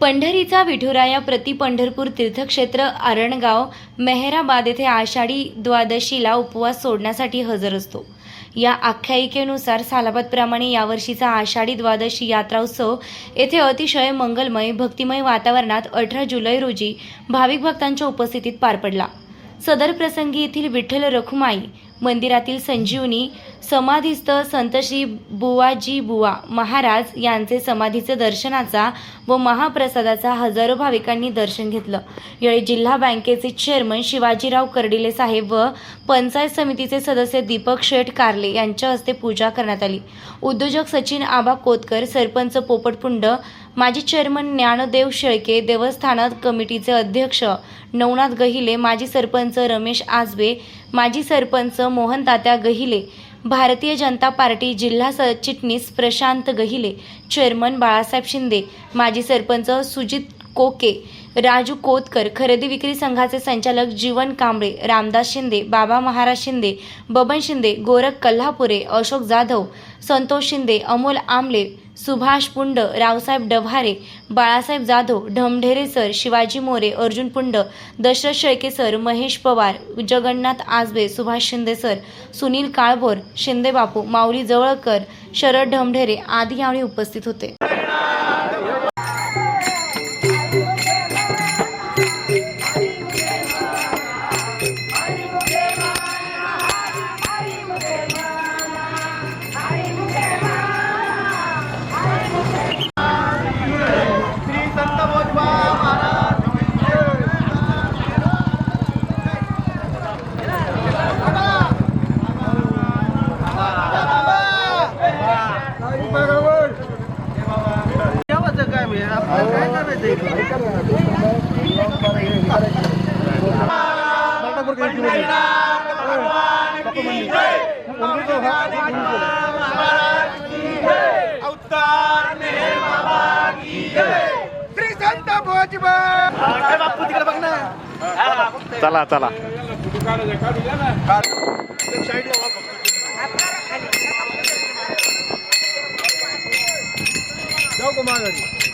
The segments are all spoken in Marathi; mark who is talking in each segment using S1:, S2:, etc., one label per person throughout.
S1: पंढरीचा विठुराया प्रति पंढरपूर तीर्थक्षेत्र आरणगाव मेहराबाद येथे आषाढी द्वादशीला उपवास सोडण्यासाठी हजर असतो. या आख्यायिकेनुसार सालाबादप्रमाणे यावर्षीचा आषाढी द्वादशी यात्रा उत्सव येथे अतिशय मंगलमय भक्तिमय वातावरणात अठरा जुलै रोजी भाविक भक्तांच्या उपस्थितीत पार पडला. सदर प्रसंगी येथील विठ्ठल रखुमाई मंदिरातील संजीवनी समाधीस्थ संत श्री बुवाजी बुवा महाराज यांचे समाधीचे दर्शनाचा व महाप्रसादाचा हजारो भाविकांनी दर्शन घेतलं. यावेळी जिल्हा बँकेचे चेअरमन शिवाजीराव कर्डिले साहेब व पंचायत समितीचे सदस्य दीपक शेठ कारले यांच्या हस्ते पूजा करण्यात आली. उद्योजक सचिन आबा कोतकर सरपंच पोपटपुंड माजी चेअरमन ज्ञानदेव शेळके देवस्थान कमिटीचे अध्यक्ष नवनाथ गहिले माजी सरपंच रमेश आजबे माजी सरपंच मोहन तात्या गहिले भारतीय जनता पार्टी जिल्हा सरचिटणीस प्रशांत गहिले चेअरमन बाळासाहेब शिंदे माजी सरपंच सुजित कोके राजू कोतकर खरेदी विक्री संघाचे संचालक जीवन Kamble Ramdas Shinde Baba Maharaj Shinde Baban Shinde Gorakh कल्हापुरे Ashok Jadhav Santosh Shinde Amol Aamle Subhash Pund Raosaheb Dhavare Balasaheb Jadhav Dhamdhere sir Shivaji More Arjun Pund Dasharath Shelke sir Mahesh Pawar Jagannath Ajbe Subhash Shinde sir Sunil Kalbhor Shinde Bapu Mauli Jawalkar Sharad Dhamdhere आदी यावेळी उपस्थित होते.
S2: मी आपल्याला काय करायचं श्री संत भोजबा बापू तिकडे बघ ना
S3: चला चला
S2: जाऊ का माघारी?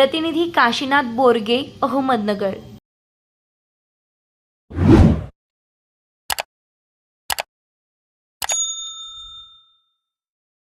S1: प्रतिनिधी काशीनाथ बोरगे अहमदनगर.